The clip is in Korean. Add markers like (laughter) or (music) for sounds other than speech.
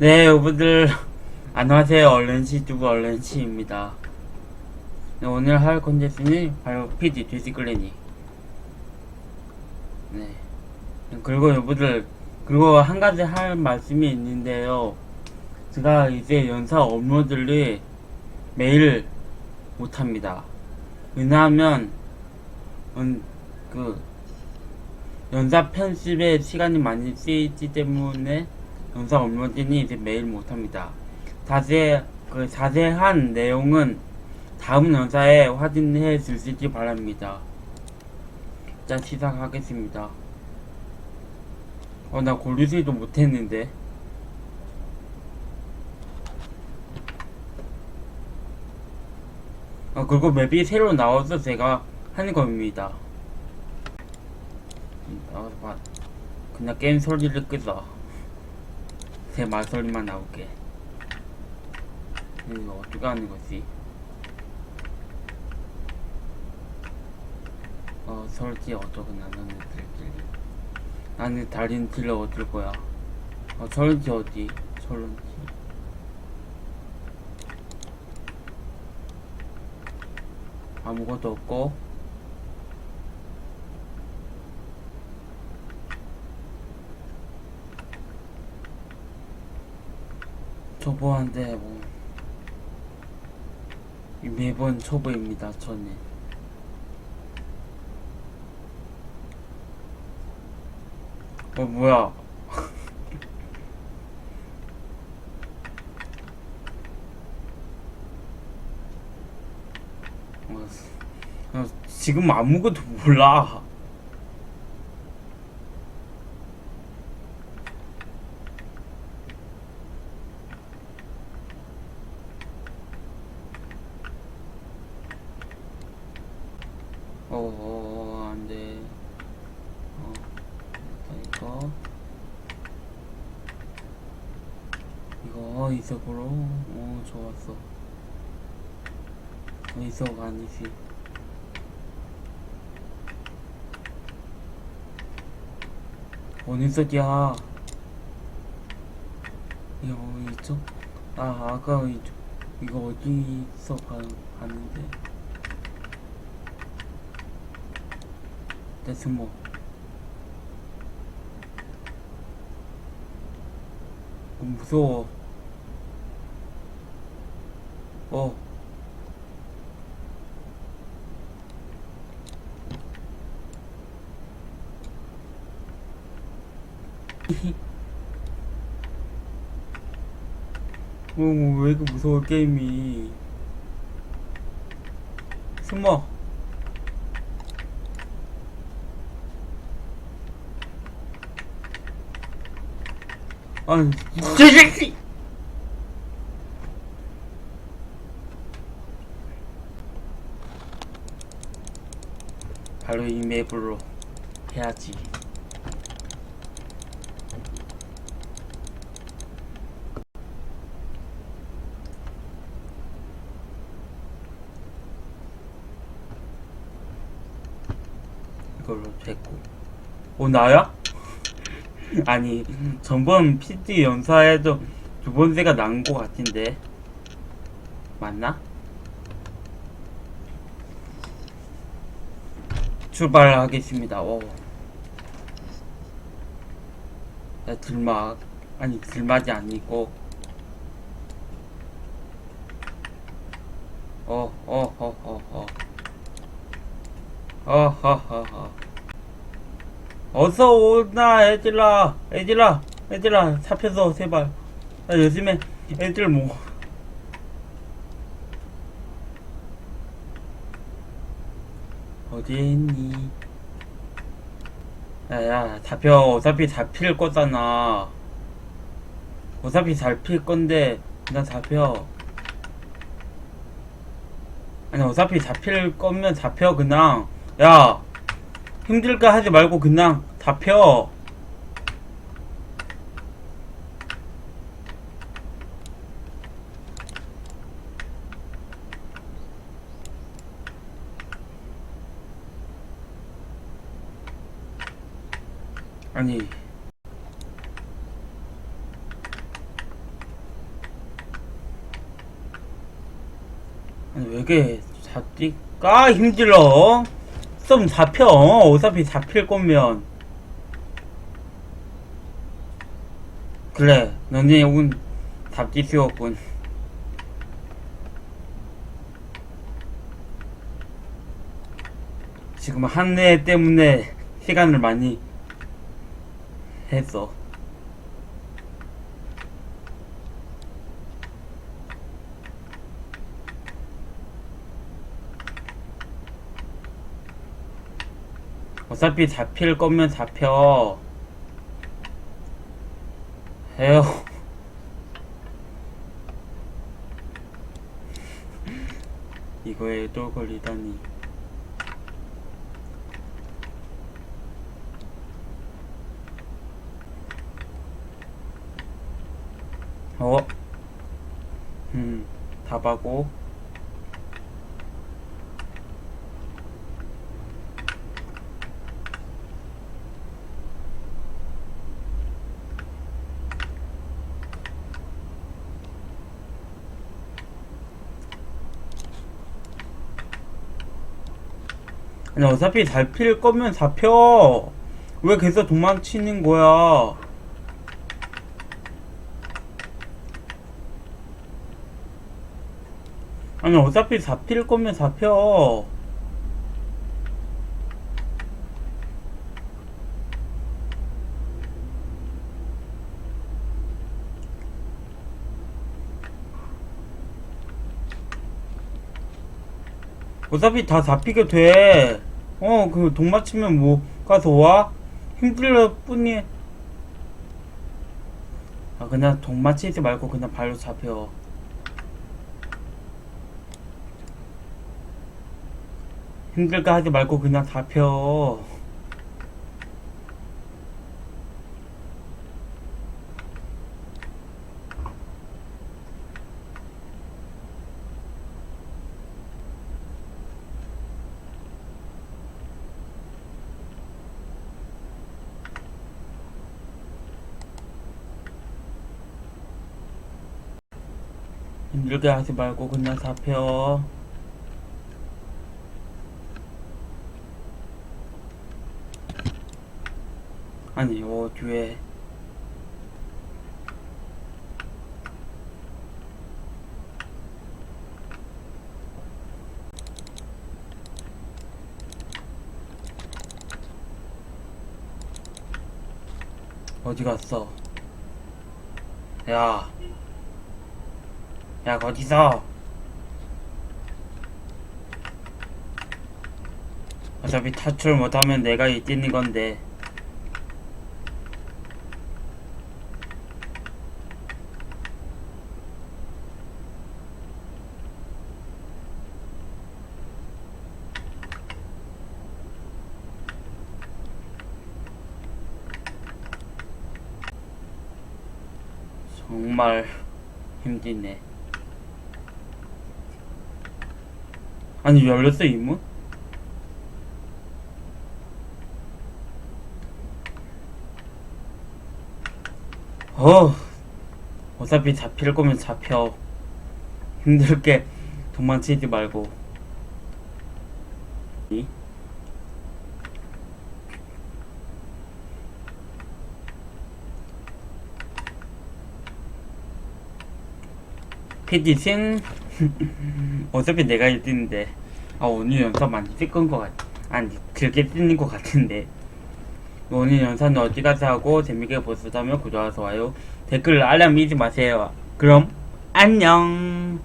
네, 여러분들 안녕하세요. 얼른시 두부 얼른시입니다. 네, 오늘 할 컨텐츠는 바로 PD 뒤지글래니. 네. 그리고 여러분들 그리고 한 가지 할 말씀이 있는데요. 제가 이제 연사 업로드를 매일 못 합니다. 왜냐하면 음, 그 연사 편집에 시간이 많이 쓰이기 때문에 영상 업로드는 이제 매일 못합니다. 자세, 그 자세한 내용은 다음 영상에 확인해 주시기 바랍니다. 자, 시작하겠습니다. 어, 나 고르지도 못했는데. 아, 그리고 맵이 새로 나와서 제가 하는 겁니다. 그냥 게임 소리를 끄자. 제 말소리만 나올게. 이거 어떻게 하는 거지? 어, 설치 어쩌고 나는 들지. 나는 다른 딜러 얻을 거야. 어, 설치 어디? 설치. 아무것도 없고. 초보한데 뭐 매번 초보입니다 저는. 어 뭐야? (laughs) 어, 어, 지금 아무것도 몰라 어, 어, 안 돼. 어, 이거. 이거, 이석으로. 어, 좋았어. 어, 이석 아니지. 어느 석이야? 이거 이쪽? 아, 아까 이쪽. 이거 어디서 봐, 봤는데. 데스모 어, 무서워. 어. (laughs) 어, 왜 이렇게 무서워 게임이. 숨어 아니, 저 새끼! 바로 이 맵으로 해야지. 이걸로 됐고. 어, 나야? 아니 전번 PT 연사에도 두 번째가 난거 같은데 맞나? 출발하겠습니다. 오. 야, 들막 아니 들막이 아니고 어어어어어 어허허허 어서 오나 애들아. 애들아. 애들아 잡혀서 제발. 나 요즘에 애들 뭐 어디에 있니? 야야 잡혀. 어차피 잡힐 거잖아. 어차피 잡힐 건데 나 잡혀. 아니 어차피 잡힐 거면 잡혀 그냥. 야 힘들까 하지 말고 그냥 다 펴. 아니. 아니 왜게 자띠까? 힘들어. 좀 잡혀. 어차피 잡힐 거면. 그래, 너네 운 잡기 쉬웠군. 지금 한해 때문에 시간을 많이 했어. 어차피 잡힐 거면 잡혀. 해요. 이거에 또 걸리다니. 어? 음, 답하고. 아니 어차피 잡힐 거면 잡혀 왜 계속 도망치는 거야? 아니 어차피 잡힐 거면 잡혀 어차피 다 잡히게 돼. 어, 그, 돈 맞추면 뭐, 가서 와? 힘들 뿐이. 아, 그냥 돈 맞히지 말고 그냥 발로 잡혀. 힘들게 하지 말고 그냥 잡혀. 힘들게 하지 말고 그냥 잡혀. 아니, 요 뒤에. 어디 갔어? 야. 야, 어디서? 어차피 탈출 못하면 내가 이기는 건데. 정말 힘드네. 아니 열렸어 이문? 어 어차피 잡힐 거면 잡혀 힘들게 도망치지 말고 이? 피디신 (laughs) 어차피 내가 1등인데. 아 오늘 영상 많이 찍은 것 같.. 아니 길게 찍는 것 같은데. 오늘 영상은 어디까지 하고 재밌게 보셨다면 구독하셔서 와요 댓글 알람 잊지 마세요. 그럼 안녕